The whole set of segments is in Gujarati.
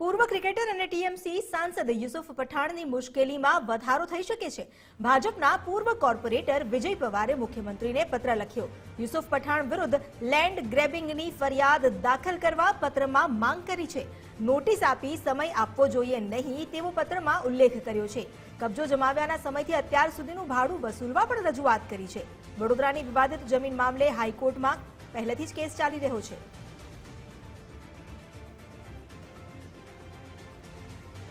પૂર્વ ક્રિકેટર અને ટીએમસી સાંસદ યુસુફ પઠાણની મુશ્કેલીમાં વધારો થઈ શકે છે. ભાજપના પૂર્વ કોર્પોરેટર વિજય પવારે મુખ્યમંત્રીને પત્ર લખ્યો. યુસુફ પઠાણ વિરુદ્ધ લેન્ડ ગ્રેબિંગની ફરિયાદ દાખલ કરવા પત્રમાં માંગ કરી છે. નોટિસ આપી સમય આપવો જોઈએ નહીં તેવો પત્રમાં ઉલ્લેખ કર્યો છે. કબજો જમાવ્યાના સમયથી અત્યાર સુધીનું ભાડું વસૂલવા પણ રજૂઆત કરી છે. વડોદરાની વિવાદિત જમીન મામલે હાઈકોર્ટમાં પહેલેથી જ કેસ ચાલી રહ્યો છે.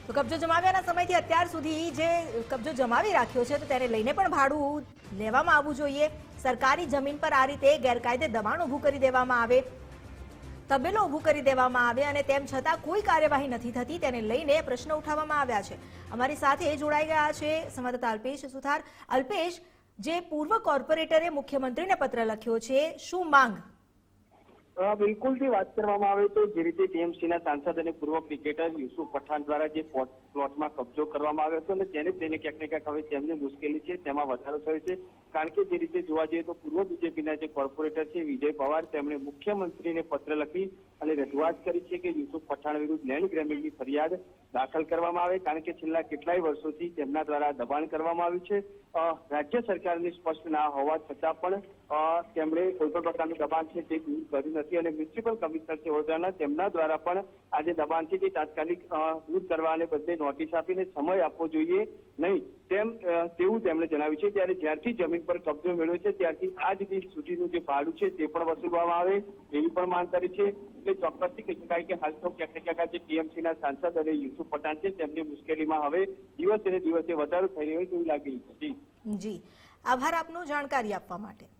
તો કબજો જમાવ્યાના સમયથી અત્યાર સુધી જે કબજો જમાવી રાખ્યો છે, તો તેને લઈને પણ ભાડું લેવામાં આવવું જોઈએ. સરકારી જમીન પર આ રીતે ગેરકાયદે દબાણ ઊભું કરી દેવામાં આવે, તબેલો ઊભું કરી દેવામાં આવે અને તેમ છતાં કોઈ કાર્યવાહી નથી થતી, તેને લઈને પ્રશ્ન ઉઠાવવામાં આવ્યા છે. અમારી સાથે જોડાઈ ગયા છે સંવાદદાતા અલ્પેશ સુથાર. અલ્પેશ, જે પૂર્વ કોર્પોરેટરે મુખ્યમંત્રીને પત્ર લખ્યો છે, શું માંગ બિલકુલથી વાત કરવામાં આવે તો જે રીતે ટીએમસીના સાંસદ અને પૂર્વ ક્રિકેટર યુસુફ પઠાણ દ્વારા જે પ્લોટમાં કબજો કરવામાં આવ્યો હતો અને તેને લઈને ક્યાંક ને હવે તેમની મુશ્કેલી છે, તેમાં વધારો થયો છે. કારણ કે જે રીતે જોવા જઈએ તો પૂર્વ બીજેપીના જે કોર્પોરેટર છે, વિજય પવાર, તેમણે મુખ્યમંત્રીને પત્ર લખી અને રજૂઆત કરી છે કે યુસુફ પઠાણ વિરુદ્ધ લેન્ડ ગ્રેમિંગની ફરિયાદ દાખલ કરવામાં આવે. કારણ કે છેલ્લા કેટલાય વર્ષોથી તેમના દ્વારા દબાણ કરવામાં આવ્યું છે. રાજ્ય સરકારની સ્પષ્ટ ના હોવા છતાં પણ તેમણે કોઈ પણ પ્રકારનું દબાણ છે તે દૂર કર્યું નથી અને મ્યુનિસિપલ કમિશનર છે વડોદરાના તેમના દ્વારા પણ આ દબાણ છે તે તાત્કાલિક દૂર કરવાને બદલે નોટિસ આપીને સમય આપવો જોઈએ નહીં. તેમ તેવું તેમણે જણાવ્યું છે. ત્યારે જ્યારથી જમીન પર કબજો મેળવ્યો છે, ત્યારથી આજ દિવસ સુધીનું જે ભાડું છે તે પણ વસૂલવામાં આવે એવી પણ માંગ કરી છે. એટલે ચોક્કસથી કહી શકાય કે હાલ તો ક્યાંક ક્યાંક જે ટીએમસીના સાંસદ અને યુસુફ પઠાણ છે, તેમની મુશ્કેલીમાં હવે દિવસે ને દિવસે વધારો થઈ રહ્યો તેવું લાગી રહ્યું છે. જી. આભાર આપનો જાણકારી આપવા માટે.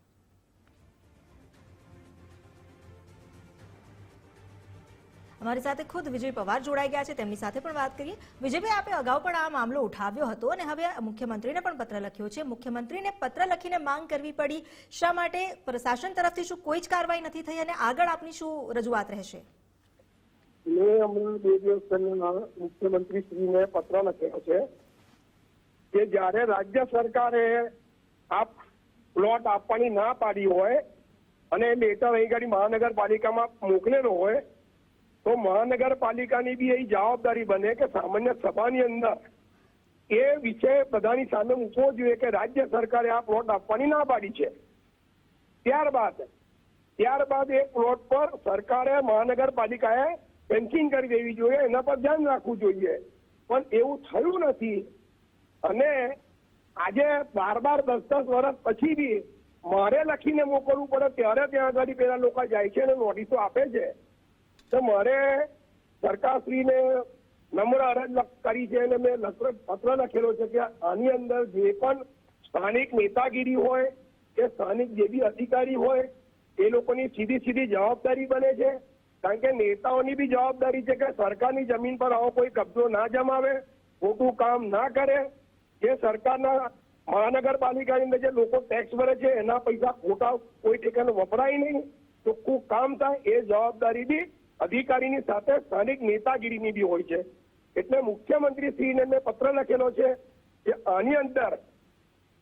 અમારી સાથે ખુદ વિજય પવાર જોડાઈ ગયા છે. તેમની સાથે પણ વાત કરીએ. વિજયભાઈ, આપે અગાઉ પણ આ મામલો ઉઠાવ્યો હતો અને હવે મુખ્યમંત્રીને પણ પત્ર લખ્યો છે. મુખ્યમંત્રીને પત્ર લખીને માંગ કરવી પડી. શા માટે પ્રશાસન તરફથી શું કોઈ જ કાર્યવાહી નથી થઈ અને આગળ આપની શું રજૂઆત રહેશે? મેં હમણાં બે દિવસ મુખ્યમંત્રી શ્રીને પત્ર લખ્યો છે કે જ્યારે રાજ્ય સરકારે આ પ્લોટ આપવાની ના પાડી હોય અને લેટર અહીં ગાડી મહાનગરપાલિકામાં મોકલેલો હોય તો મહાનગરપાલિકાની બી એ જવાબદારી બને કે સામાન્ય સભાની અંદર એ વિષય બધાની સામે મૂકવો જોઈએ કે રાજ્ય સરકારે આ પ્લોટ આપવાની ના પાડી છે. ત્યારબાદ ત્યારબાદ એ પ્લોટ પર સરકારે મહાનગરપાલિકાએ ફેન્સિંગ કરી દેવી જોઈએ, એના પર ધ્યાન રાખવું જોઈએ. પણ એવું થયું નથી. અને આજે બાર બાર દસ દસ વર્ષ પછી બી મારે લખીને મોકલવું પડે ત્યારે ત્યાં આગળ પેલા લોકો જાય છે અને નોટિસો આપે છે. તો મારે સરકારશ્રીને નમ્ર અરજ કરી છે અને મેં પત્ર લખેલો છે કે આની અંદર જે પણ સ્થાનિક નેતાગીરી હોય કે સ્થાનિક જે બી અધિકારી હોય, એ લોકોની સીધી સીધી જવાબદારી બને છે. કારણ કે નેતાઓની બી જવાબદારી છે કે સરકારની જમીન પર આવો કોઈ કબજો ના જમાવે, ખોટું કામ ના કરે. જે સરકારના મહાનગરપાલિકાની અંદર જે લોકો ટેક્સ ભરે છે, એના પૈસા ખોટા કોઈ ઠેકાને વપરાય નહીં. ચોખ્ખું કામ થાય એ જવાબદારી બી અધિકારીની સાથે સ્થાનિક નેતાગીરીની બી હોય છે. એટલે મુખ્યમંત્રી શ્રીને મેં પત્ર લખેલો છે કે આની અંદર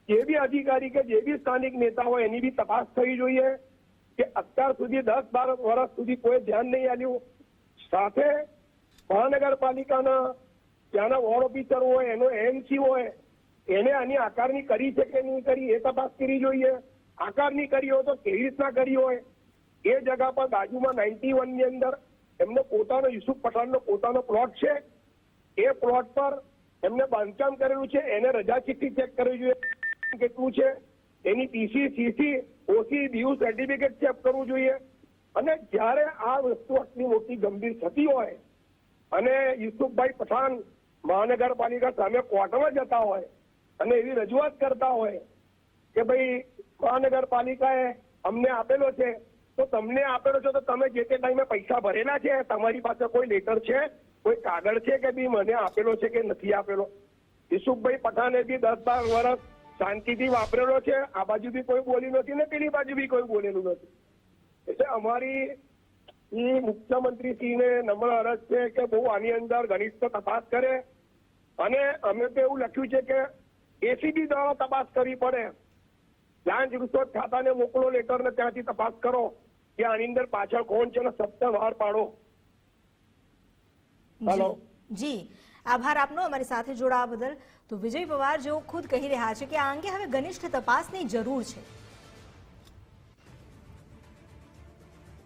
જે બી અધિકારી કે જે બી સ્થાનિક નેતા હોય એની બી તપાસ થવી જોઈએ કે અત્યાર સુધી દસ બાર વર્ષ સુધી કોઈ ધ્યાન નહીં આવ્યું સાથે મહાનગરપાલિકાના ત્યાંના વોર્ડ ઓફિસર હોય, એનો એમસી હોય, એને આની આકારણી કરી છે કે નહીં કરી એ તપાસ કરવી જોઈએ. આકારણી કરી હોય તો કેવી રીતના કરી હોય? એ જગા પર બાજુમાં નાઇન્ટી વનની અંદર એમનો પોતાનો યુસુફ પઠાણનો પોતાનો પ્લોટ છે. એ પ્લોટ પર એમને બાંધકામ કરેલું છે. એને રજા ચિઠ્ઠી ચેક કરવી જોઈએ. કેટલું છે? એની પીસી સીસી ઓસી ડીયુ સર્ટિફિકેટ ચેક કરવું જોઈએ. અને જ્યારે આ વસ્તુ આટલી મોટી ગંભીર થતી હોય અને યુસુફભાઈ પઠાણ મહાનગરપાલિકા સામે કોર્ટમાં જતા હોય અને એવી રજૂઆત કરતા હોય કે ભાઈ મહાનગરપાલિકાએ અમને આપેલો છે તો તમને આપેલો છે તો તમે જે તે ટાઈમે પૈસા ભરેલા છે, તમારી પાસે કોઈ લેટર છે, કોઈ કાગળ છે કે બી મને આપેલો છે કે નથી આપેલો? યુસુફભાઈ પઠાને બી દસ બાર વર્ષ શાંતિથી વાપરેલો છે, આ બાજુ બી કોઈ બોલ્યું નથી ને પેલી બાજુ બી કોઈ બોલેલું નથી. એટલે અમારી ઈ મુખ્યમંત્રીશ્રીને નમ્ર અરજ છે કે બહુ આની અંદર ઘનિષ્ઠ તપાસ કરે. અને અમે તો એવું લખ્યું છે કે એસીબી દ્વારા તપાસ કરવી પડે. લાંચ રૂશ્વત ખાતાને મોકલો લેટર ને ત્યાંથી તપાસ કરો. કે આની અંદર પાછળ કોણ છે સત્તા વાર બહાર પાડો હેલો. જી જી. આભાર આપનો અમારી સાથે જોડાવા બદલ. તો વિજય પવાર જેઓ ખુદ કહી રહ્યા છે કે આ અંગે હવે ઘનિષ્ઠ તપાસની જરૂર છે.